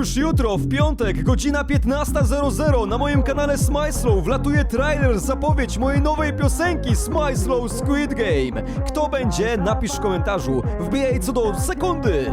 już jutro, w piątek, godzina 15.00 na moim kanale Smyslow wlatuje trailer, zapowiedź mojej nowej piosenki Smyslow Squid Game. Kto będzie? Napisz w komentarzu. Wbijaj co do sekundy.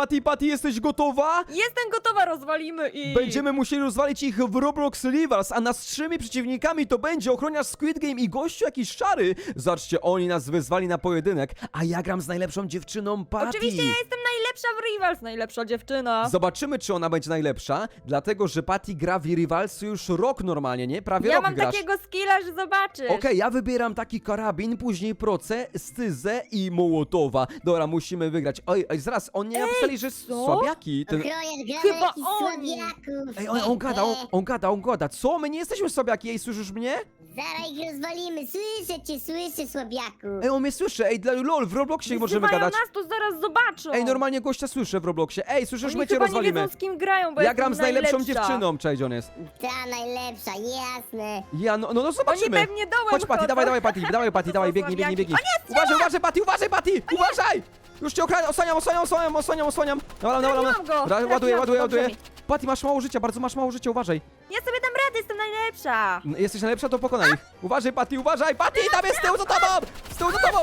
Patty, Patty, jesteś gotowa? Jestem gotowa, rozwalimy i... Będziemy musieli rozwalić ich w Roblox Rivals, a naszymi przeciwnikami to będzie ochroniarz Squid Game i gościu jakiś szary. Zobaczcie, oni nas wyzwali na pojedynek, a ja gram z najlepszą dziewczyną Patty. Oczywiście ja jestem najlepsza w Rivals, najlepsza dziewczyna. Zobaczymy, czy ona będzie najlepsza, dlatego że Patty gra w Rivalsy już rok normalnie, nie? Prawie ja rok mam grasz. takiego skilla, że zobaczysz. Okej, ja wybieram taki karabin, później proce, styzę i mołotowa. Dobra, musimy wygrać. Oj, oj zaraz, oni nie napisali, że co? słabiaki. Ten... Chyba jakichś oni. słabiaków. Ej, on, on gada, on, on gada, on gada. Co? My nie jesteśmy słabiaki, ej, słyszysz mnie? Zaraz ich rozwalimy, słyszę cię, słyszę słabiaku. Ej, on mnie słyszy, ej, dla lol, w Robloxie możemy Wzywają gadać. nas, to zaraz zobaczą. Ej, normalnie gościa słyszę w Robloxie. Ej, słyszysz, Oni my cię chyba rozwalimy. nie wiedzą, z kim grają, bo Ja jestem gram z najlepszą najlepsza. dziewczyną, cześć, on jest. Ta najlepsza, jasne. Ja, no, no, no zobaczymy. Oni pewnie dołem Chodź, Patty, chodzą. dawaj, dawaj, Patty, dawaj, Patty, dawaj, biegnij, biegnij, biegnij. Uważaj, uważaj, Patty, uważaj, Patty, uważaj! Już cię ochraniam, osłaniam, osłaniam, osłaniam, osłaniam, osłaniam. Dobra, dobra, dobra. Trafiłam go, Dobra, trafiłam Ładuję, go, ładuję, dobrze ładuję. Patty, masz mało życia, bardzo masz mało życia, uważaj. Ja sobie dam radę, jestem najlepsza. Jesteś najlepsza, to pokonaj ich. Uważaj, Patty, uważaj, Patty, tam jest z tyłu za tobą! Z tyłu za tobą!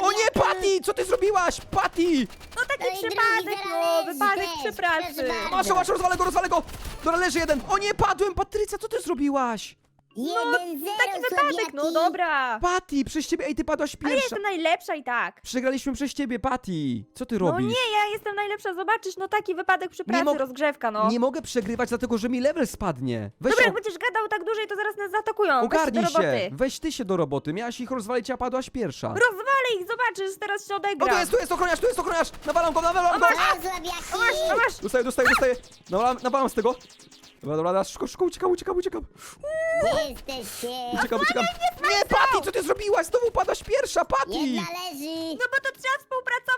O nie, Patty, co ty zrobiłaś? Patty! No taki No przypadek, drugi no, zaraz wypadek przy pracy. bardzo. Masz, masz, rozwalę go, rozwalę go! Dobra, leży jeden. O nie, padłem, Patrycja, co ty zrobiłaś? Jeden, zero, Taki wypadek, no słabiaki. dobra. Patty, przez ciebie, ej, ty padłaś Ale ja pierwsza. jestem najlepsza i tak. Przegraliśmy przez ciebie, Patty. Co ty No robisz? nie, ja jestem najlepsza, zobaczysz, no taki wypadek przy pracy, mog- rozgrzewka, no. Nie mogę przegrywać, dlatego że mi level spadnie. Weź Dobra, o- jak będziesz gadał tak dłużej, to zaraz nas zaatakują. Weź ogarnij do się. roboty. Weź ty się do roboty. Miałaś ich rozwalić, a padłaś pierwsza. Rozwalę ich, zobaczysz, teraz się O, odegra. tu jest, tu jest ochroniarz, tu jest ochroniarz! Nawalam go, nawalam go! Zaraz, słabiaki. A masz, Dostaję, dostaję, dostaję. Nawalam, nawalam z tego. Dobra, dobra, dobra, szybko, szybko, uciekam, uciekam, uciekam. Gdzie jesteście? Uciekam, uciekam. Nie, Patty, co ty zrobiłaś? Znowu padłaś pierwsza, Patty! Jedna leży. no bo to trzeba współpracować,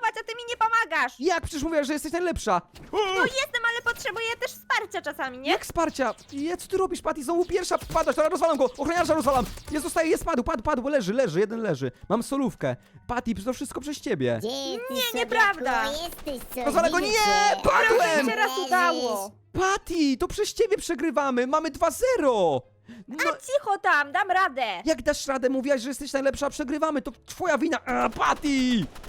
pomagasz. Jak? Przecież mówiłaś, że jesteś najlepsza. No jestem, ale potrzebuję też wsparcia czasami, nie? Jak wsparcia? Je, co ty robisz, Patty? Znowu pierwsza padłaś, dobra, rozwalam go, ochroniarza rozwalam. Jest, zostaje, jest, padł, padł, padł, leży, leży, jeden leży. Mam solówkę. Patty, to wszystko przez ciebie. Gdzie Nie, nieprawda. O, Jesteś co? Go, widzę nie, cię. padłem! Mi się raz udało. Patty, to przez ciebie przegrywamy, mamy 2-0. No, A cicho tam, dam radę. jak dasz radę? Mówiłaś, że jesteś najlepsza, przegrywamy, to twoja wina. A, Patty!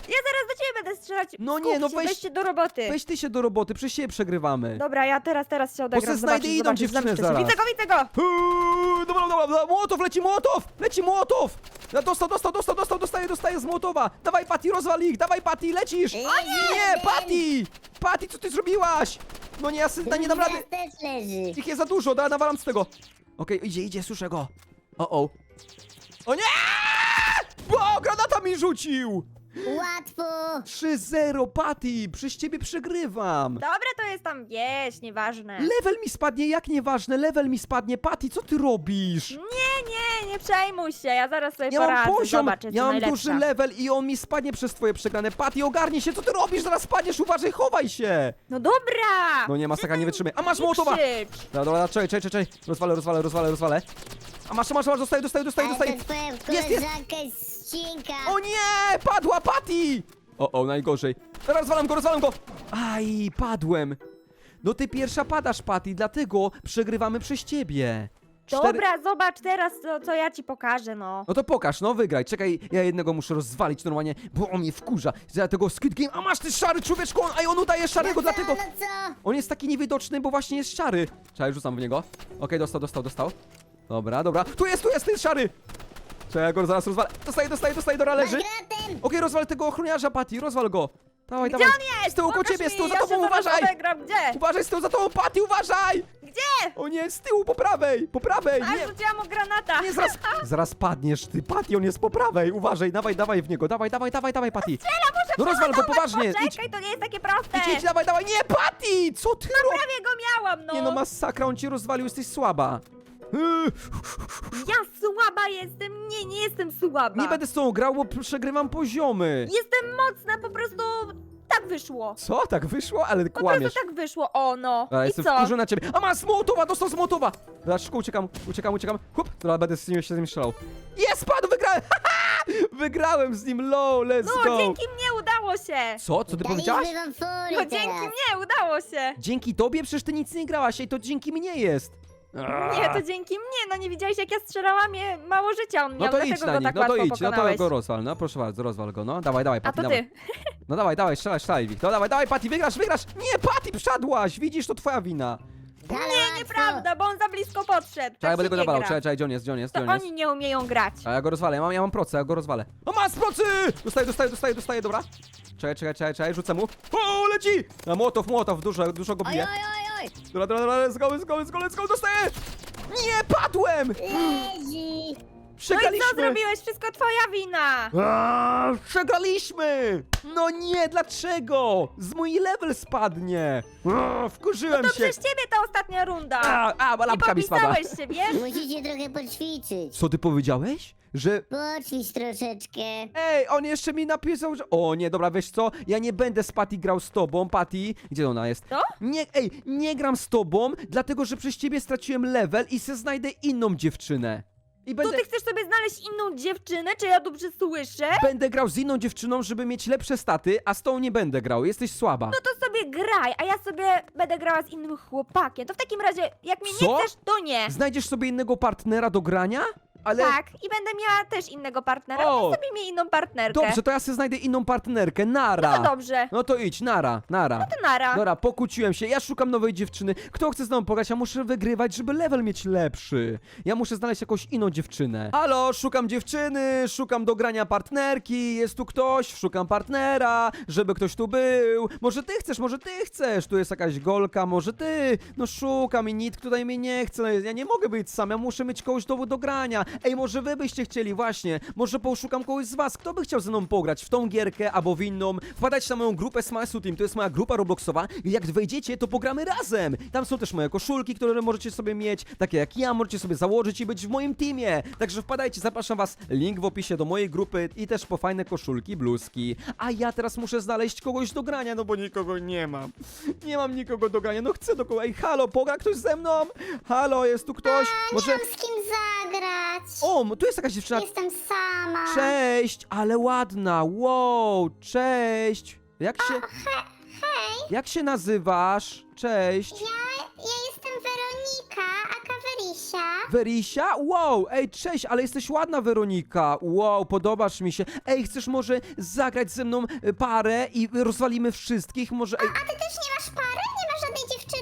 Ja zaraz do ciebie będę strzelać. No nie, no się, weź- weźcie do roboty. Weź ty się do roboty, przez siebie przegrywamy. Dobra, ja teraz, teraz się odegram. se znajdę zobaczysz, inną zobaczysz, dziewczynę zobaczysz. zaraz. Widzę go, widzę go. Uuu, Dobra, dobra, dobra, Mołotow, leci Mołotow! Leci Mołotow! Ja Dostał, dostał, dostał, dostał, dostaje, dostaje z Mołotowa! Dawaj, Patty, rozwal ich! Dawaj, Patty, lecisz! Leży Nie, jeden. Patty! Patty, co ty zrobiłaś? No nie, ja sy- nie dam rady! raz też leży. Ich jest za dużo, da, nawalam z tego. Okej, idzie, idzie, słyszę go. O, o. O nie! Bo, granata mi rzucił! Łatwo. 3-0, Patty, przez ciebie przegrywam. Dobra, to jest tam wieś, nieważne. Level mi spadnie, jak nieważne, level mi spadnie. Patty, co ty robisz? Nie, nie, nie przejmuj się, ja zaraz sobie Ja mam poradzę, poziom, zobacz, ja mam najlepsza. duży level i on mi spadnie przez twoje przegrane. Patty, ogarnij się, co ty robisz? Zaraz spadniesz, uważaj, chowaj się! No dobra! No nie, masakra, nie wytrzymaj. A masz Mołotowa! krzycz. Dobra, dobra, czekaj, czekaj, czekaj. Rozwalę, rozwalę, rozwalę, rozwalę. A masz, masz, masz, dostaję, dostaję, dostaję, dostaję. Jest, jest. ścinka. O nie! Padła Patty! O, o, najgorzej. Rozwalam go, rozwalam go! Aj, padłem. No ty pierwsza padasz, Patty, dlatego przegrywamy przez ciebie. Cztery- Dobra, zobacz teraz, co, co ja ci pokażę, no. No to pokaż, no wygraj. Czekaj, ja jednego muszę rozwalić normalnie, bo on mnie wkurza. Za tego Squid Game, a masz ty szary człowieczku, on, a on udaje szarego, no dlatego... No co? On jest taki niewidoczny, bo właśnie jest szary. Czekaj, rzucam w niego. Okej, dostał, dostał, dostał. Dobra, dobra. Tu jest, tu jest, ten szary! Czekaj, ja go zaraz rozwalę. Dostaję, dostaję, dostaję, dobra, leży. Okej, rozwal tego ochroniarza, Patty, rozwal go. Dawaj, Gdzie dawaj. on jest? Z tyłu koło Pokaż ciebie, z mi, tyłu za ja tobą, zaraz uważaj! Odegram. Gdzie? Uważaj, z tyłu za tobą, Patty, uważaj! Gdzie? O nie, z tyłu, po prawej, po prawej, A, nie. rzuciłam mu granata. Nie, zaraz, zaraz padniesz, ty, Patty, on jest po prawej, uważaj, dawaj, dawaj w niego, dawaj, dawaj, dawaj, dawaj, Patty. No rozwal go poważnie, idź, Poczekaj, to nie jest takie proste. idź, idź, dawaj, dawaj, nie, Patty, co ty robisz? Prawie go miałam, no. Nie no, masakra, on cię rozwalił, jesteś słaba. Ja słaba jestem. Nie, nie jestem słaba. Nie będę z tą grał, bo przegrywam poziomy. Jestem mocna, po prostu tak wyszło. Co, tak wyszło? Ale Po kłamiesz. prostu tak wyszło, o no. Dobra, I jestem co? wkurzony na ciebie. A ma z Mołotowa, dostał z Mołotowa! Dobra, szybko uciekam, uciekam, uciekam. Hup, dobra, będę z nim się z nim strzelał. Jest, padł, wygrałem! Haha! Wygrałem z nim, low, let's No, go! dzięki mnie udało się! Co? Co ty powiedziałaś? Daliśmy wam fory No dzięki teraz. mnie udało się! Dzięki tobie? Przecież ty nic nie grałaś, ej, to dzięki mnie jest. Nie, to dzięki mnie, no nie widziałeś jak ja strzelałam, mnie mało życia on miał, No to dlatego idź na go nich, tak no to łatwo idź, no to pokonałeś. go rozwal, no proszę bardzo, rozwal go, no. Dawaj, dawaj, A Patty, to dawaj. ty. No dawaj, dawaj, strzelaj, strzelaj w nich. No dawaj, dawaj, Patty, wygrasz, wygrasz! Nie, Patty, przeszadłaś! Widzisz, to twoja wina. Nie, nieprawda, bo on za blisko podszedł. Czekaj, Tak będę się go nie nawalał, gra. czekaj, czekaj, gdzie on jest, gdzie on jest, To gdzie on jest? oni nie umieją grać. A ja go rozwalę, ja mam, ja mam proce, ja go rozwalę. O, masz procy! Dostaję, dostaję, dostaję, dostaję, dobra. Czekaj, czekaj, czekaj, czekaj, rzucę mu. O, leci! A młotow, młotow, dużo, dużo go oj, oj, oj. Dobra, dobra, dobra, let's go, let's go, let's go, let's go, dostaję! Nie, padłem! Leży. No i Przegraliśmy! co zrobiłeś? Wszystko twoja wina! Aaa, przegraliśmy! No nie, dlaczego? Z mój level spadnie! Aaa, wkurzyłem To się! przez ciebie ta ostatnia runda! A, a, Nie lampka mi spada. popisałeś się, wiesz? Musicie trochę poćwiczyć. Co ty powiedziałeś? Że... Poćwicz troszeczkę. Ej, on jeszcze mi napisał, że... O nie, dobra, wiesz co? Ja nie będę z Patty grał z tobą, Patty. Gdzie ona jest? Co? Nie, ej, nie gram z tobą, dlatego że przez ciebie straciłem level i se znajdę inną dziewczynę. I To będę... ty chcesz sobie znaleźć inną dziewczynę, czy ja dobrze słyszę? Będę grał z inną dziewczyną, żeby mieć lepsze staty, a z tą nie będę grał. Jesteś słaba. No to sobie graj, a ja sobie będę grała z innym chłopakiem. To w takim razie, jak mnie Co? nie chcesz, to nie. Znajdziesz sobie innego partnera do grania? Ale... Tak, i będę miała też innego partnera. O! O. sobie miej inną partnerkę. Dobrze, to ja sobie znajdę inną partnerkę. Nara. No to dobrze. No to idź, nara, nara. To nara. Dobra, pokłóciłem się. Ja szukam nowej dziewczyny. Kto chce z mną pograć? Ja muszę wygrywać, żeby level mieć lepszy. Ja muszę znaleźć jakąś inną dziewczynę. Halo, szukam dziewczyny, szukam do grania partnerki. Jest tu ktoś, szukam partnera, żeby ktoś tu był. Może ty chcesz, może ty chcesz. Tu jest jakaś golka, może ty. No szukam i nikt tutaj mnie nie chce. No, ja nie mogę być sam, ja muszę mieć kogoś do, do grania. Ej, może wy byście chcieli, właśnie. Może poszukam kogoś z was. Kto by chciał ze mną pograć w tą gierkę albo w inną? Wpadać na moją grupę Smile Team, to jest moja grupa Robloxowa. I jak wejdziecie, to pogramy razem. Tam są też moje koszulki, które możecie sobie mieć, takie jak ja, możecie sobie założyć i być w moim teamie. Także wpadajcie, zapraszam was. Link w opisie do mojej grupy i też po fajne koszulki, bluzki. A ja teraz muszę znaleźć kogoś do grania, no bo nikogo nie mam. Nie mam nikogo do grania, no chcę do kogoś. Ej, halo, pogra ktoś ze mną? Halo, jest tu ktoś? Może... Nie mam z kim zagrać. O, tu jest jakaś dziewczyna. Jestem sama. Cześć, ale ładna. Wow, cześć. Jak się. Hej, Jak się nazywasz? Cześć. ja, ja jestem Weronika, a Kawerisia. Werisia? Wow, ej, cześć, ale jesteś ładna, Weronika. Wow, podobasz mi się. Ej, chcesz może zagrać ze mną y, parę i rozwalimy wszystkich? Może. Ej, A ty też? Nie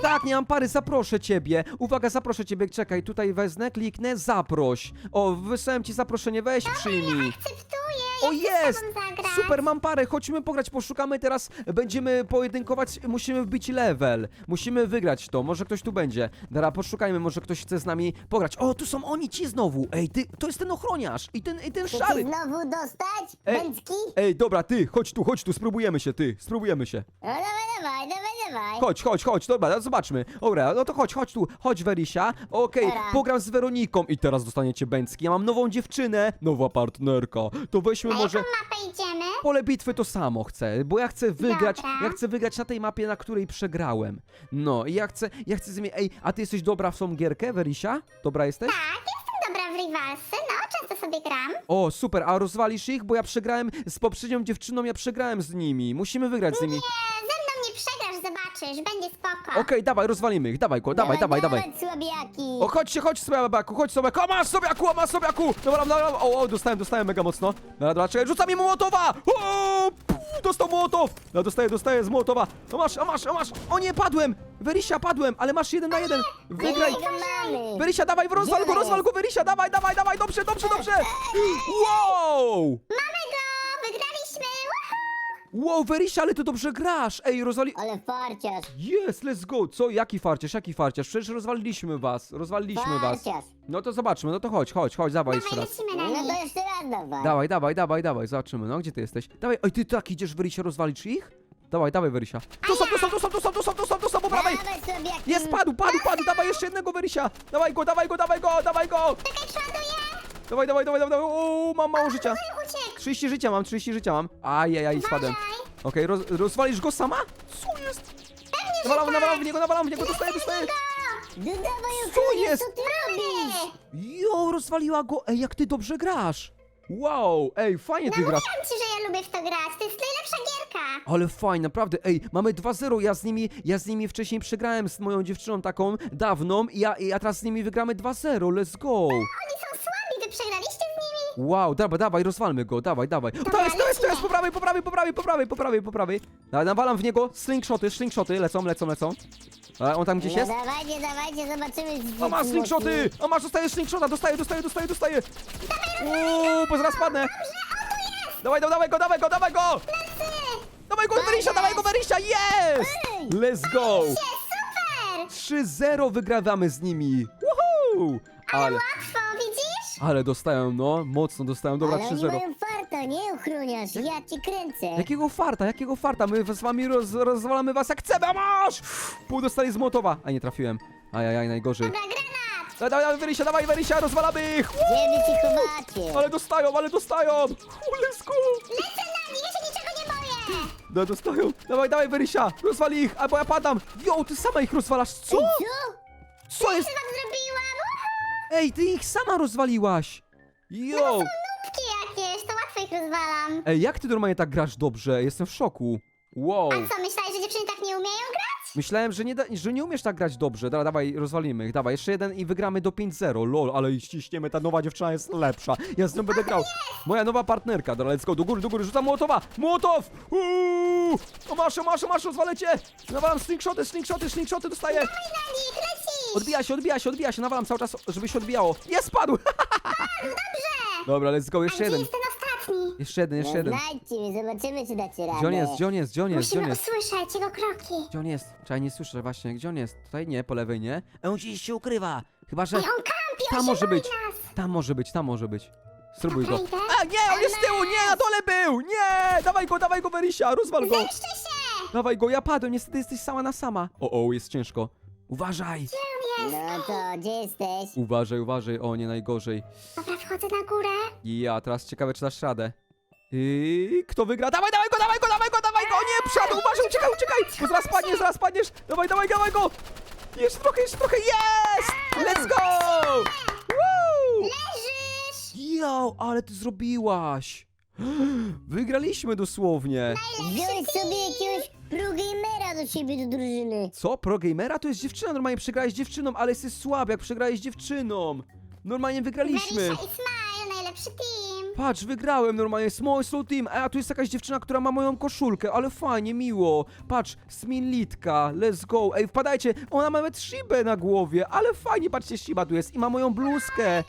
tak, nie mam pary, zaproszę ciebie. Uwaga, zaproszę ciebie. Czekaj, tutaj wezmę, kliknę, zaproś. O, wysłałem ci zaproszenie, weź przyjmij. Akceptuję, O chcę jest! z tobą zagrać. Super, mam parę, chodźmy pograć, poszukamy teraz, będziemy pojedynkować, musimy wbić level, musimy wygrać to, może ktoś tu będzie. Dobra, poszukajmy, może ktoś chce z nami pograć. O, tu są oni ci znowu, ej, ty, to jest ten ochroniarz i ten, i ten Chcecie szary. znowu dostać? Ej. Bęcki? Ej, dobra, ty, chodź tu, chodź tu, spróbujemy się, ty, spróbujemy się. No dawaj, dawaj, dawaj, dawaj. Chodź, chodź, chodź, dobra, no zobaczmy. Dobra, no to chodź, chodź tu, chodź Werisia. Okej, Dobra. pogram z Weroniką i teraz dostaniecie Bęcki. Ja mam nową dziewczynę, nowa partnerka. To weźmy A może... jaką mapę idziemy? Pole bitwy to samo chcę, bo ja chcę wygrać, Dobra. ja chcę wygrać na tej mapie, na której przegrałem. No i ja chcę, ja chcę zmienić, ej, a ty jesteś dobra w tą gierkę, Werisia? Dobra jesteś? Tak, jestem dobra w rivalsy, no często sobie gram. O, super, a rozwalisz ich? Bo ja przegrałem z poprzednią dziewczyną, ja przegrałem z nimi, musimy wygrać z nimi. Nie, ze mną nie przegrasz, zobaczysz, będzie spoko. Okej, dawaj, rozwalimy ich, dawaj go, dawaj, dawaj, dawaj. słabiaki. O, chodźcie, chodź, sobiaku, chodź, sobiaku, o, masz, sobiaku, o, masz, sobiaku! Dobra, dobra, o, o, dostałem, dostałem mega mocno. Dobra, dobra, czekaj, rzucam mi mołotowa! O, puf, dostał mołotow! No, dostaję, dostaję z mołotowa. O, masz, o, masz, o, masz! O nie, padłem! Werysia, padłem, ale masz jeden na jeden. Wygraj! Jego mamy. Werysia, dawaj, rozwal go, rozwal go, Werysia, dawaj, dawaj, dawaj, dobrze, dobrze, dobrze! Wow! Mamy go! Wow, Werysia, ale ty dobrze grasz! Ej, rozwali... Ale farciarz. Jest, let's go! Co? Jaki farciarz, jaki farciarz? Przecież rozwaliliśmy was, rozwaliliśmy was. Farciarz. No to zobaczmy, no to chodź, chodź, chodź, dawaj jeszcze Dawaj, raz. lecimy na No to jeszcze raz dawaj. Dawaj, dawaj, dawaj, dawaj, zobaczymy, no gdzie ty jesteś? Dawaj, oj, ty tak idziesz, Werysia, rozwalić ich? Dawaj, dawaj, Werysia. Tu są, tu są, tu są, tu są, tu są, tu są, tu są, po prawej! Dawaj słabiaki. Jest, padł, padł, padł, dawaj jeszcze jednego, Werysia! Dawaj go, dawaj go, dawaj go, dawaj go! Czekaj. Dawaj, dawaj, dawaj, dawaj, o, mam mało życia. Uciekł. 30 życia mam, 30 życia mam. Ajajaj, spadłem. Okej, roz, rozwalisz go sama? Co jest? Pewnie, że Nawalam, tak. nawalam w niego, nawalam w niego, dostaję, dostaję. No dawaj, Co Okuniu, jest? Co ty robisz? Jo, rozwaliła go. Ej, jak ty dobrze grasz. Wow, ej, fajnie ty grasz. mówiłam ci, że ja lubię w to grać. To jest najlepsza gierka. Ale fajnie, naprawdę, ej, mamy 2-0, ja z nimi, ja z nimi wcześniej przegrałem z moją dziewczyną taką dawną i ja, i ja teraz z nimi wygramy 2-0, let's go! Oni są wy przegraliście z nimi. Wow, dawaj, dawaj, rozwalmy go, dawaj, dawaj. O, to jest, to jest, to jest, po prawej, po prawej, po prawej, po prawej, po prawej, po prawej. Da- Nawalam w niego, slingshoty, slingshoty, lecą, lecą, lecą. A on tam gdzieś No jest? dawajcie, dawajcie, zobaczymy. O, masz slingshoty! O, masz, dostaję slingshota, dostaję, dostaję, dostaję, dostaję! Uuu, bo zaraz padnę! Dawaj, dawaj, dawaj go, dawaj go, dawaj go! Dawaj go, Verisha, dawaj go, Verisha, yes! Let's go! Super! 3-0 wygrywamy z nimi! Woohoo! Ale, Łatwo? Ale dostają, no, mocno dostają, dobra, Ale oni 3-0. mają farta, nie ochroniarz, ja cię kręcę. Jakiego farta, jakiego farta? My z wami roz, rozwalamy was jak chcemy, masz! Pół dostali z Mołotowa. A nie trafiłem. Ajajaj, najgorzej. Dobra, granat! Dawaj, dawaj, Verisha, dawaj, Verisha, rozwalamy ich! Gdzie wy się chowacie? Ale dostają, ale dostają! U, Let's go! Lecę na nich, ja się niczego nie boję! No, dostają. Dawaj, dawaj, Verisha, rozwali ich, albo ja padam. Jo, ty sama ich rozwalasz, co? Co? Co jest? Ej, ty ich sama rozwaliłaś! Jo! Nubki jakieś, to łatwo ich rozwalam. Ej, jak ty normalnie tak grasz dobrze? Jestem w szoku. Wow. A co, myślałeś, że dziewczyny tak nie umieją grać? Myślałem, że nie, da, że nie umiesz tak grać dobrze. Dobra, dawaj, rozwalimy ich. Dawaj, jeszcze jeden i wygramy do 5-0. Lol, ale ściśniemy, ta nowa dziewczyna jest lepsza. Ja z nią będę grał. Moja nowa partnerka. Dobra, let's go, do góry, do góry, rzucam Mołotowa. Mołotow! Uuu! O masz, o masz, o masz, rozwalę cię! Nawalam slingshoty, slingshoty, slingshoty dostaję. Na nich! Odbija się, odbija się, odbija się. Nawalam cały czas, żeby się odbijało. Jest, spadł! Dobrze! Dobra, let's go, jeszcze gdzie jeden. jest ten ostatni? Jeszcze jeden, jeszcze jeden. Znajdźcie mnie, zobaczymy, czy dacie radę. Gdzie on jest, gdzie on jest, gdzie on jest, gdzie on Musimy jest? usłyszeć jego kroki. Gdzie on jest? Czekaj, nie słyszę właśnie. Gdzie on jest? Tutaj nie, po lewej nie. E, on gdzieś się ukrywa. Chyba, że Ej, on kampi, on tam się może boi być. nas. Tam może być, tam może być. Spróbuj go. A nie, on jest z tyłu, nie, na dole był! Nie! Dawaj go, dawaj go, Verisha, rozwal go! Zemszczę się! Dawaj go, ja padłem, niestety jesteś sama na sama. O, o, jest ciężko. Uważaj! No to, gdzie jesteś? Uważaj, uważaj, o nie, najgorzej. Dobra, wchodzę na górę. I ja, teraz ciekawe, czy dasz radę. I kto wygra? Dawaj, dawaj go, dawaj go, dawaj go, dawaj go! Nie, przodu, uważaj, uciekaj, uciekaj! Bo zaraz padniesz, zaraz padniesz! Dawaj, dawaj, dawaj go! Jeszcze trochę, jeszcze trochę, jest! Let's go! Woo! Leżysz! Jo, ale ty zrobiłaś! Wygraliśmy dosłownie. Wziąłeś sobie jakiegoś progamera do siebie do drużyny. Co? Pro gamera? To jest dziewczyna, normalnie przegrałeś z dziewczyną, ale jesteś słaby, jak przegrałeś dziewczyną. Normalnie wygraliśmy. Marisza i Smile, najlepszy team. Patrz, wygrałem normalnie, Small Slow Team, a tu jest jakaś dziewczyna, która ma moją koszulkę, ale fajnie, miło. Patrz, Sminlitka, let's go. Ej, wpadajcie, ona ma nawet Shibę na głowie, ale fajnie, patrzcie, Shiba tu jest i ma moją bluzkę.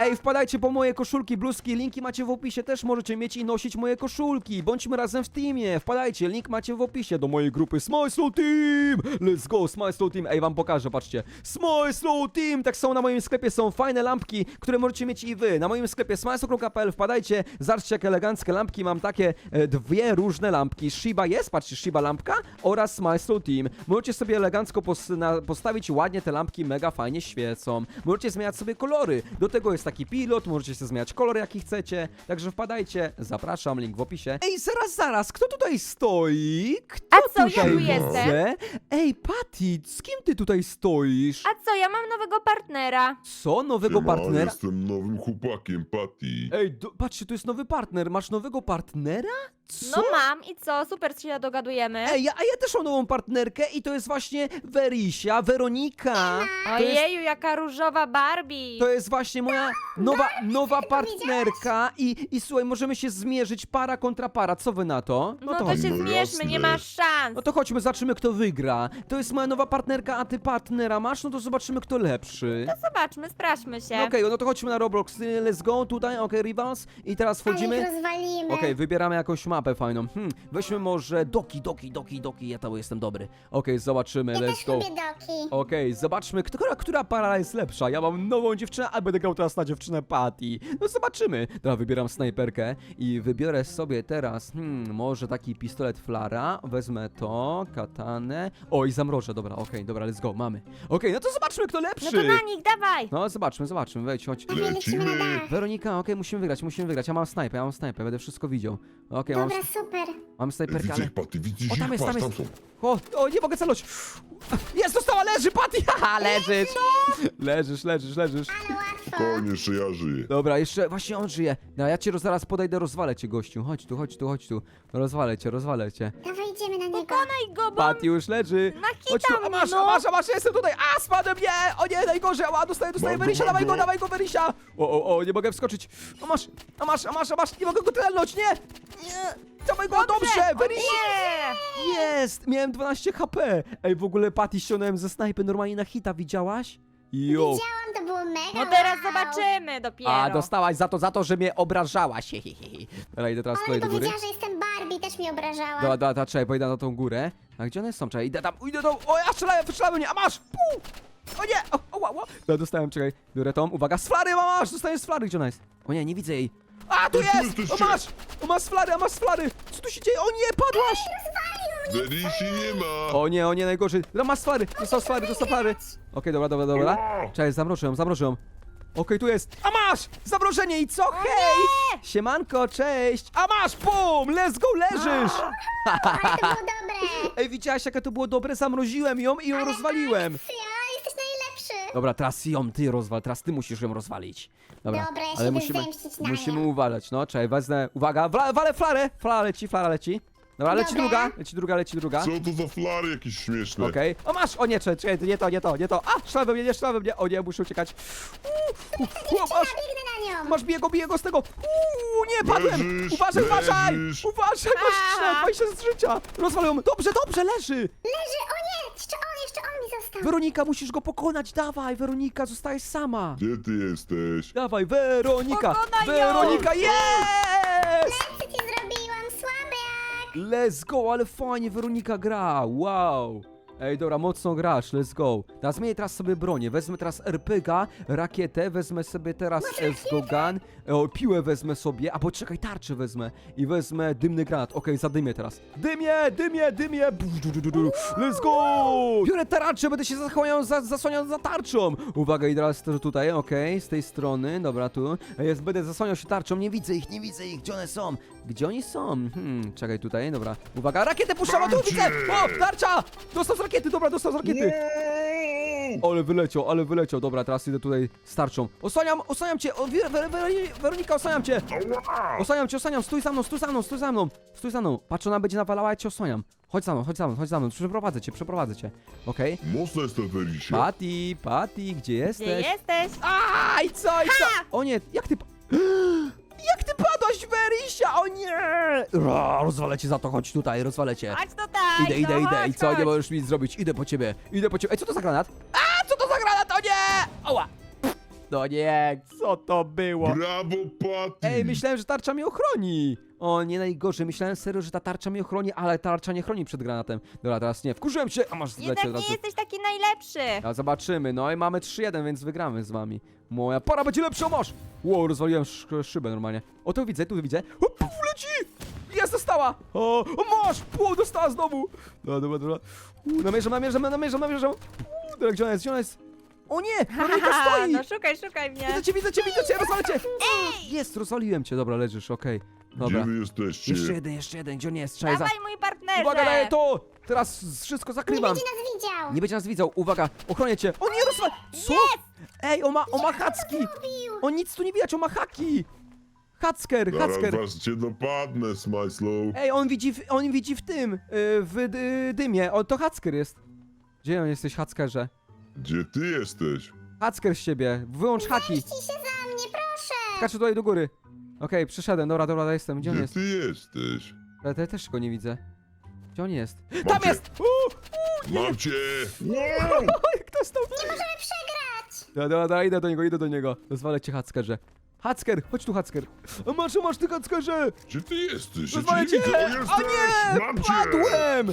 Ej, wpadajcie po moje koszulki, bluzki, linki macie w opisie, też możecie mieć i nosić moje koszulki. Bądźmy razem w teamie, wpadajcie, link macie w opisie do mojej grupy Smile Slow Team. Let's go, Smile Slow Team. Ej, wam pokażę, patrzcie. Smile Slow Team, tak są na moim sklepie, są fajne lampki, które możecie mieć i wy. Na moim sklepie smileslow.pl wpadajcie, zobaczcie jakie eleganckie lampki, mam takie e, dwie różne lampki. Shiba jest, patrzcie, Shiba lampka oraz Smile Slow Team. Możecie sobie elegancko pos na postawić ładnie te lampki, mega fajnie świecą. Możecie zmieniać sobie kolory. Do tego jest taki pilot, możecie sobie zmieniać kolor jaki chcecie. Także wpadajcie, zapraszam, link w opisie. Ej, zaraz, zaraz, kto tutaj stoi? Kto A co, ja tutaj tu widzę? jestem? Ej, Patty, z kim ty tutaj stoisz? A co, ja mam nowego partnera. Co, nowego Siema, partnera? Jestem nowym chłopakiem, Patty. Ej, do, patrzcie, tu jest nowy partner. Masz nowego partnera? Co? No mam i co, super się dogadujemy. Ej, ja, a ja też mam nową partnerkę i to jest właśnie Werisia, Weronika. To jest, Ojeju, jaka różowa Barbie. to jest właśnie moja nowa, nowa partnerka i, i słuchaj, możemy się zmierzyć para kontra para. Co wy na to? No to chodź. się No zmierzmy, nie jasne. masz szans. No to chodźmy, zobaczymy kto wygra. To jest moja nowa partnerka, a ty partnera masz? No to zobaczymy kto lepszy. Zobaczmy, sprawdźmy się. No Okej, no to chodźmy na Roblox. Let's go tutaj, okej, Rivals. I teraz Ale wchodzimy. ich rozwalimy. Okej, wybieramy jakąś mapę fajną. Hmm, weźmy może Doki, Doki, Doki, Doki, ja to jestem dobry. Okej, zobaczymy, Ja let's go. lubię doki. Okej, zobaczmy, która, która para jest lepsza. Ja mam nową dziewczynę, a będę grał teraz na dziewczynę Patty. No zobaczymy. Dobra, wybieram snajperkę i wybiorę sobie teraz, hmm, może taki pistolet Flara. Wezmę to, katanę. O, i zamrożę, dobra, okej, dobra, let's go, mamy. Okej, no to zobaczmy, kto lepszy. No to na nich, dawaj. No, zobaczmy, zobaczmy, wejdź, chodź. Lecimy. Weronika, okej, musimy wygrać, musimy wygrać. Ja mam snajpę, ja mam snajpę, będę wszystko widział. Okej, mam, Dobra, super. mam snajperkę, Widzę ale... ich, Patty, widzisz O, tam ich? jest, tam Patrz, jest. tam są. O, o, nie mogę celować. Jest, dostała, leży, Patty! Haha, leżysz. Leżysz, leżysz, leżysz. Ale łatwo. Spokojnie, jeszcze ja żyję. Dobra, jeszcze, właśnie on żyje. No, ja cię roz- zaraz podejdę, rozwalę cię, gościu. Chodź tu, chodź tu, chodź tu. Rozwalę cię, rozwalę cię. Dawaj, idziemy na niego. Pokonaj go, bo... Patty już leży. Nachita Chodź tu, a mnie, masz, no. a masz, a masz, jestem tutaj. A, spadłem, nie! O nie, najgorzej, a dostaję, dostaję Mam go, mam dawaj go, go. dawaj go, Werysia. O, o, o, nie mogę wskoczyć. A masz, a masz, a masz, a masz, nie mogę go trelnąć, nie! Nie! Dawaj go, dobrze, Werysia! Nie! Jest! Miałem 12 HP! Ej, w ogóle Patty ściągnąłem ze snajpy normalnie na hita, widziałaś? Jo. Widziałam, to było mega No teraz wow. zobaczymy dopiero. A, dostałaś za to, za to, że mnie obrażałaś. Hehehe. Dobra, idę teraz Ale tutaj do góry. powiedziała, że jestem Barbie, też mnie obrażała. Dobra, dobra, dobra, czekaj, pojedę na tą górę. A gdzie one są? Czekaj, idę tam, idę tam. O, ja strzelają, strzelają mnie, a masz! Puu! O nie! O, o, o, o. Dobra, dostałem, czekaj, biorę tą, uwaga, z flary, a masz! Dostałem z flary, gdzie ona jest? O nie, nie widzę jej. A, tu jest! O, masz! O, masz flary, a masz flary! Co tu się dzieje? O nie, padłaś! Werysi nie ma. O nie, o nie, najgorzej. Dobra, masz flary, dostał flary, dostał flary. Okej, dobra, dobra, dobra. Ją, zamroczę ją. Okej, tu jest. A masz! Zamrożenie i co? Hej! Siemanko, cześć! A masz! Pum! Let's go, leżysz! Ale to było dobre. Ej, widziałaś jakie to było dobre? Zamroziłem ją i ją rozwaliłem. Jesteś najlepszy. Dobra, teraz ją ty rozwal, teraz ty musisz ją rozwalić. Dobra, Dobra, ja się ale idę musimy, zemścić na musimy nią. uważać, no, czekaj, wezmę, uwaga, wla, walę flarę, flara leci, flara leci. Dobra, leci Dobra. druga, leci druga, leci druga. Co to za flary jakieś śmieszne? Okej, o masz, o nie, czekaj, czekaj, nie to, nie to, nie to, a, szla we mnie, nie, szla we mnie, o nie, muszę uciekać. Uuu, uuu, masz, Biegnę na nią. masz, bije go, bije go z tego, uuu, nie, padłem, Leżysz, uważaj, uważaj, leżysz. uważaj, masz A. 20 z życia, rozwalę ją, dobrze, dobrze, leży. Leży, o nie, jeszcze on, jeszcze on mi został. Weronika, musisz go pokonać, dawaj, Weronika, zostajesz sama. Gdzie ty jesteś? Dawaj, Weronika! Pokonaj ją! Weronika, jest! Let's go, ale fajnie Weronika gra, wow! Ej, dobra, mocno grasz, let's go. Teraz zmienię teraz sobie bronię, wezmę teraz RPG, rakietę, wezmę sobie teraz let's go gun, o, piłę wezmę sobie, a poczekaj, tarczę wezmę i wezmę dymny granat, okej, zadymię teraz. Du, du, du, du. let's go! Biorę tarczę, będę się zasłaniał za, zasłaniał za tarczą. Uwaga, i teraz tutaj, okej, z tej strony, dobra, tu. Jest, będę zasłaniał się tarczą, nie widzę ich, nie widzę ich, gdzie one są? Gdzie oni są? Hmm, czekaj tutaj, dobra. Uwaga, rakietę puszczam, a tu widzę! O, tarcza! Dostał z rakiety, dobra, dostał z rakiety. Ale wyleciał, ale wyleciał. Dobra, teraz idę tutaj z tarczą. Osłaniam, osłaniam cię! O, Wer, Wer, Wer, Weronika, osłaniam cię! Ała! Osłaniam cię, osłaniam, stój za mną, stój za mną, stój za mną! Stój za mną! Patrz, ona będzie nawalała, ja cię osłaniam. Chodź za mną, chodź za mną, chodź za mną, przeprowadzę cię, przeprowadzę cię. Okej? Mocno jest ten Werysie. Patty, Patty, gdzie Gdzie jesteś? jesteś? A, i co, i co? O nie, jak ty... pa- nie! Ro, rozwalę cię za to, chodź tutaj, rozwalę cię. Chodź tutaj, Idę, idę, no, idę. chodź, I co? Nie chodź. możesz mi nic zrobić. Idę po ciebie. Idę po ciebie. Ej, co to za granat? A, co to za granat? O nie! Oła! No nie, co to było? Brawo, Patty! Ej, myślałem, że tarcza mnie ochroni. O, nie najgorzej. Myślałem serio, że ta tarcza mnie ochroni, ale tarcza nie chroni przed granatem. Dobra, teraz nie. Wkurzyłem się. A masz zlecie Jednak od nie razu. jesteś taki najlepszy. A zobaczymy. No i mamy 3-1, więc wygramy z wami. Moja para będzie lepsza, masz! Wow, rozwaliłem sz szybę normalnie. O, tu widzę, tu widzę. O, puf, leci! Jest, dostała! O, o masz! Pół, dostała znowu! Dobra, dobra, dobra. U, namierzam, namierzam, namierzam, namierzam. U, dobra, gdzie ona jest, gdzie ona jest? O nie! Weronika Haha, stoi! no szukaj, szukaj mnie. Widzę cię, widzę cię, widzę cię, rozwalę cię! Jest, rozwaliłem cię, dobra, leżysz, okej. Dobra. Gdzie wy jesteście? Jeszcze jeden, jeszcze jeden, gdzie on jest? Trzeba je za... Dawaj mój partnerze. Uwaga, daję to! Teraz wszystko Nie zakrywam. będzie nas widział. Nie będzie nas widział, uwaga, ochronię cię. O nie, rozwal... Co? Ej, on ma, on ma hacki! Mówił. On nic tu nie widać, on ma haki! Hacker, Zaraz hacker! was cię dopadnę, Smajslow. Ej, on widzi, w, on widzi w tym, y, w dy, dymie, o, to hacker jest. Gdzie on jesteś, hackerze? Gdzie ty jesteś? Hacker z ciebie, wyłącz haki. Ci się za mnie, proszę. Skaczę tutaj do góry. Okej, przyszedłem, dobra, dobra, jestem, gdzie on Gdzie jest? ty jesteś? Ja te- też go nie widzę. Gdzie on jest? Mam Tam cię. jest! Uuu, Mam cię! Wow! jak to? Nie możemy przegrać. Dobra, dobra, dobra, idę do niego, idę do niego. Rozwalę cię, hackerze. Hacker, chodź tu, hacker. Masz, masz ty, hackerze! Gdzie ty jesteś? Ja Rozwalę cię cię! nie widzę. O, jesteś! Nie! Mam cię! Padłem!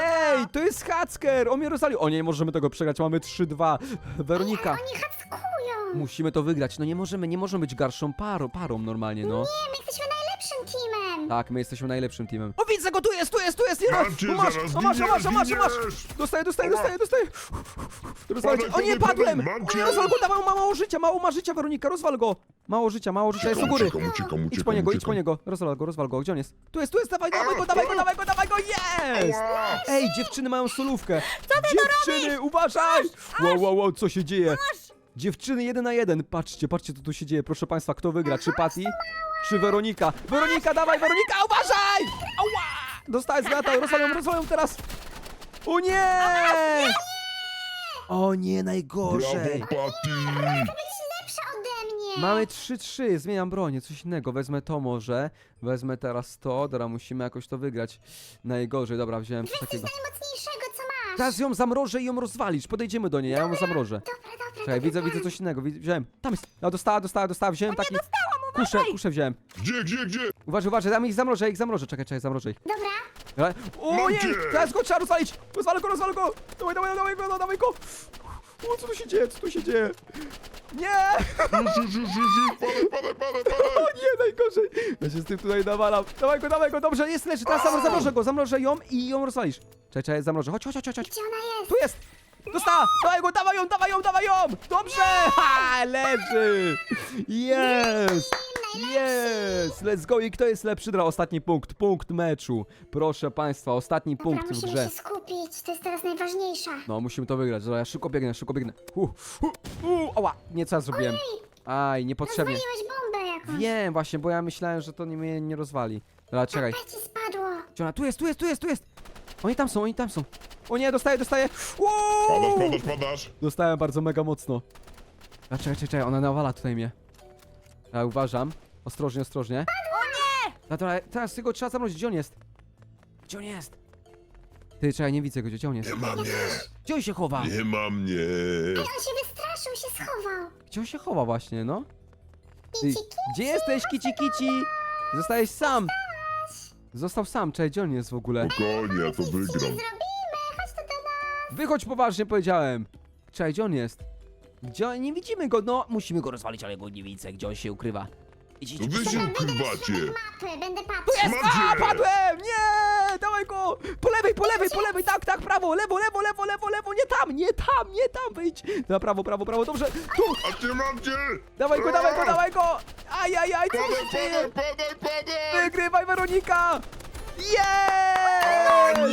Ej, to jest hacker! On mnie rozwalił. O nie, nie możemy tego przegrać, mamy 3-2. Weronika, Oni hackują. Musimy to wygrać. No nie możemy, nie możemy być gorszą parą, parą normalnie, no. Nie, my jesteśmy najlepszym teamem. Tak, my jesteśmy najlepszym teamem. O, widzę go, tu jest, tu jest, tu jest, nie Mam cię, no, masz, zaraz no masz, no masz, no masz, no masz. giniesz. Dostaję, dostaję, dostaję, dostaję. Rozwalę cię. O nie, padłem! mam O cię. nie, rozwal go, dawaj, ma mało życia, mało ma życia, Weronika, rozwal go. Mało życia, mało życia, jest do góry. Uciekam, uciekam, uciekam, Idź po niego, idź po uciekam. niego. Rozwal go, rozwal go. Gdzie on jest? Tu jest, tu jest, dawaj, dawaj go, dawaj go, dawaj go, dawaj go, jest! Ej, dziewczyny mają solówkę. Co ty Dziewczyny, uważaj! Wow, wow, wow, co się dzieje? Dziewczyny jeden na jeden. Patrzcie, patrzcie, co tu się dzieje. Proszę państwa, kto wygra? Czy Patty? Czy Weronika? Weronika, dawaj, Weronika, uważaj! Ała! Dostałeś z lata, rozwalą, rozwalą teraz. O nie! O nie, najgorzej. Brawo, Patty! Lepsza ode mnie. Mamy 3-3, zmieniam broń, coś innego. Wezmę to może. Wezmę teraz to. Dobra, musimy jakoś to wygrać. Najgorzej, dobra, wziąłem coś takiego. Najmocniejszego, masz. Teraz ją zamrożę i ją rozwalisz. Podejdziemy do niej, ja ją zamrożę. Dobra, dobra, Czekaj, widzę, widzę coś innego. wi- Wziąłem. Tam jest. No, dostała, dostała, dostała. Wziąłem taki. Kuszę, kuszę wziąłem. Gdzie, gdzie, gdzie? Uważaj, uważaj, dam ich zamrożę, ich zamrożę. Czekaj, czekaj, zamrożę ich. Dobra. Dobra. O Mam nie! cię! Teraz go trzeba rozwalić! Rozwalę go, rozwalę go! Dawaj, dawaj, dawaj go, no, dawaj go! O, co tu się dzieje, co tu się dzieje? Nie! Padaj, padaj, padaj, O nie, najgorzej! Ja się z tym tutaj nawalam. Dawaj go, dawaj go, dobrze, jest leży. Teraz zamro- zamrożę go, zamrożę ją i ją rozwalisz. Czekaj, czekaj, zamrożę. Chodź, chodź, chodź, chodź. Gdzie ona jest? Tu jest! Dostała! Dawaj go, dawaj ją, dawaj ją, dawaj ją! Dobrze! Ha, leży! Jest! Jest! Let's go! I kto jest lepszy? Dra ostatni punkt. Punkt meczu. Proszę państwa, ostatni Dobra, punkt w musimy grze. się skupić. To jest teraz najważniejsza. No, musimy to wygrać. Dobra, ja szybko biegnę, szybko biegnę. Uh, uh, uh, ała! Nie, co ja zrobiłem? Aj, niepotrzebnie. Rozwaliłeś bombę jakąś. Wiem, właśnie, bo ja myślałem, że to nie mnie nie rozwali. Dobra, czekaj. Patrz, ci spadło. Gdzie ona? Tu jest, tu jest, tu jest, tu jest! Oni tam są, oni tam są. O nie, dostaję, dostaję! Padasz, Uuu! padasz, padasz! Dostałem bardzo mega mocno. A czekaj, czekaj, czekaj, ona nawala tutaj mnie. Ja uważam. Ostrożnie, ostrożnie. O nie! Dobra, teraz tylko trzeba zamrozić. Gdzie on jest? Gdzie on jest? Ty, czekaj, nie widzę go. Gdzie on jest? Nie ma mnie! Gdzie on się chowa? Nie ma mnie! On się wystraszył, się schował. Gdzie on się chowa właśnie, no? Ty, Kici, kici. gdzie jesteś, kici kici? Zostałeś sam. Został sam, czekaj, gdzie on jest w ogóle? Spokojnie, ja to wygram. Zrobimy, chodź tu do nas. Wychodź poważnie, powiedziałem. Czekaj, gdzie on jest? Gdzie on? Nie widzimy go, no. Musimy go rozwalić, ale go nie widzę. Gdzie on się ukrywa? Idź. wy się ukrywacie! Będę patrzył. Jest! A, Macie! padłem! Nie! Dawaj go! Po lewej, po lewej, po lewej, tak, tak, prawo, lewo, lewo, lewo, lewo, lewo, nie tam, nie tam, nie tam, wyjdź! Na prawo, prawo, prawo, dobrze, tu! A cię mam cię! Dawaj go, dawaj go, dawaj go! Aj, aj, aj, co tu Padaj, się dzieje? padaj, padaj, padaj! Wygrywaj, Weronika! O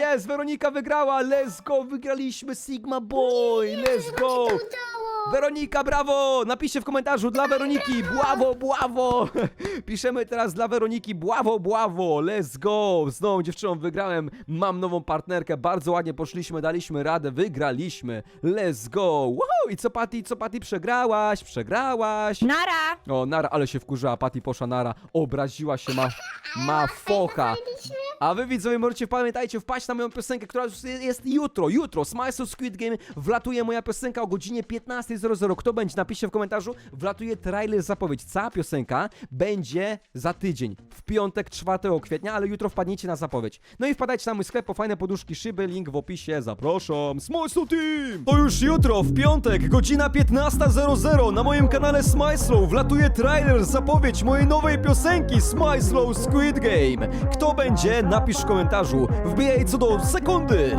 Jest! Weronika wygrała, let's go, wygraliśmy Sigma Boy, let's go! Udało. Weronika, brawo! Napiszcie w komentarzu dla Weroniki, bławo, bławo! Piszemy teraz dla Weroniki, bławo, bławo, let's go! Z nową dziewczyną wygrałem, mam nową partnerkę, bardzo ładnie poszliśmy, daliśmy radę, wygraliśmy, let's go! Wow! I co Patty, co Patty, przegrałaś, przegrałaś! Nara! O, Nara, ale się wkurzyła, Patty poszła Nara, obraziła się, ma, ma focha. A wy widzowie możecie, pamiętajcie, wpaść na moją piosenkę, która już jest jutro, jutro, Smile Squid Game, wlatuje moja piosenka o godzinie 15.00, kto będzie, napiszcie w komentarzu, wlatuje trailer, zapowiedź, cała piosenka będzie za tydzień, w piątek 4 kwietnia, ale jutro wpadnijcie na zapowiedź. No i wpadajcie na mój sklep po fajne poduszki, szyby, link w opisie, zapraszam, Smile Team! To już jutro, w piątek, godzina 15.00, na moim kanale Smile wlatuje trailer, zapowiedź mojej nowej piosenki Smile Squid Game. Kto będzie, napisz w komentarzu, wbijaj co do sekundy!